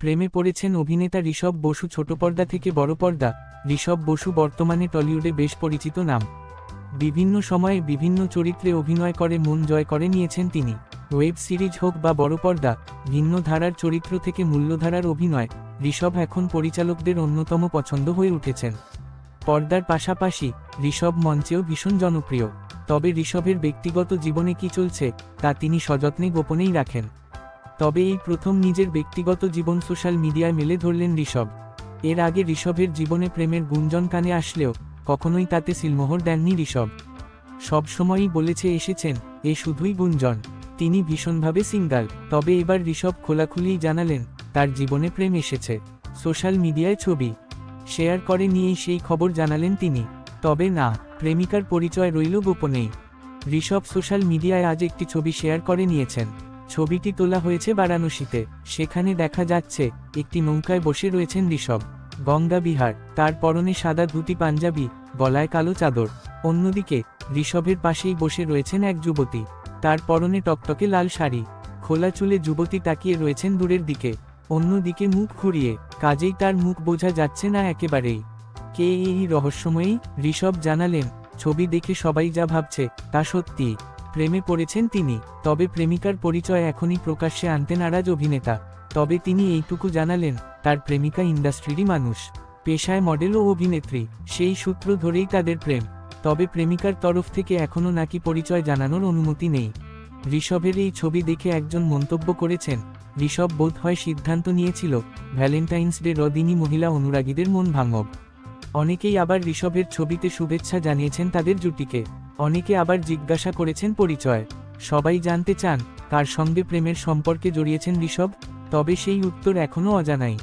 প্রেমে পড়েছেন অভিনেতা ঋষভ বসু ছোট পর্দা থেকে বড় পর্দা, ঋষভ বসু বর্তমানে টলিউডে বেশ পরিচিত নাম। বিভিন্ন সময়ে বিভিন্ন চরিত্রে অভিনয় করে, মন জয় করে নিয়েছেন তিনি। ওয়েব সিরিজ হোক বা বড় পর্দা, ভিন্ন ধারার চরিত্র থেকে মূল্যধারার অভিনয়, ঋষভ এখন পরিচালকদের অন্যতম পছন্দ হয়ে উঠেছেন। পর্দার পাশাপাশি, ঋষভ মঞ্চেও ভীষণ জনপ্রিয়। তবে ঋষভের ব্যক্তিগত জীবনে কি চলছে, তা তিনি সযত্নে গোপনেই রাখেন। তবে এই প্রথম নিজের ব্যক্তিগত জীবন সোশ্যাল মিডিয়ায় মেলে ধরলেন ঋষভ। এর আগে ঋষভের জীবনে প্রেমের গুঞ্জন কানে আসলেও কখনোই তাতে সিলমোহর দেননি ঋষভ। সবসময়ই বলেছে এসেছেন, এ শুধুই গুঞ্জন। তিনি ভীষণভাবে সিঙ্গাল। তবে এবার ঋষভ খোলাখুলিই জানালেন, তার জীবনে প্রেম এসেছে। সোশ্যাল মিডিয়ায় ছবি শেয়ার করে নিয়েই সেই খবর জানালেন তিনি। তবে না, প্রেমিকার পরিচয় রইল গোপনেই। ঋষভ সোশ্যাল মিডিয়ায় আজ একটি ছবি শেয়ার করে নিয়েছেন। ছবিটি তোলা হয়েছে বারাণসীতে। সেখানে দেখা যাচ্ছে, একটি নৌকায় বসে রয়েছেন ঋষভ। গঙ্গা বিহার, তার পরনে সাদা ধুতি পাঞ্জাবি, গলায় কালো চাদর। অন্যদিকে, ঋষভের পাশেই বসে রয়েছেন এক যুবতী। তার পরনে টকটকে লাল শাড়ি। খোলা চুলে যুবতী তাকিয়ে রয়েছেন দূরের দিকে। অন্যদিকে মুখ ঘুরিয়ে, কাজেই তার মুখ বোঝা যাচ্ছে না একেবারেই। কে এই রহস্যময়ী? ঋষভ জানালেন, ছবি দেখে সবাই যা ভাবছে, তা সত্যি প্রেমে পড়েছেন তিনি, তবে প্রেমিকার পরিচয় এখনই প্রকাশ্যে আনতে নারাজ অভিনেতা। তবে তিনি এইটুকু জানালেন, তার প্রেমিকা ইন্ডাস্ট্রিরই মানুষ। পেশায় মডেল ও অভিনেত্রী, সেই সূত্র ধরেই তাদের প্রেম। তবে প্রেমিকার তরফ থেকে এখনও নাকি পরিচয় জানানোর অনুমতি নেই। ঋষভের এই ছবি দেখে একজন মন্তব্য করেছেন, ঋষভ বোধ হয় সিদ্ধান্ত নিয়েছিল, ভ্যালেন্টাইন্স ডে রদিনী মহিলা অনুরাগীদের মন ভাঙব। অনেকেই আবার ঋষভের ছবিতে শুভেচ্ছা জানিয়েছেন তাদের জুটিকে। অনেকে আবার জিজ্ঞাসা করেছেন পরিচয়। সবাই জানতে চান, কার সঙ্গে প্রেমের সম্পর্কে জড়িয়েছেন ঋষভ? তবে সেই উত্তর এখনও অজানাই।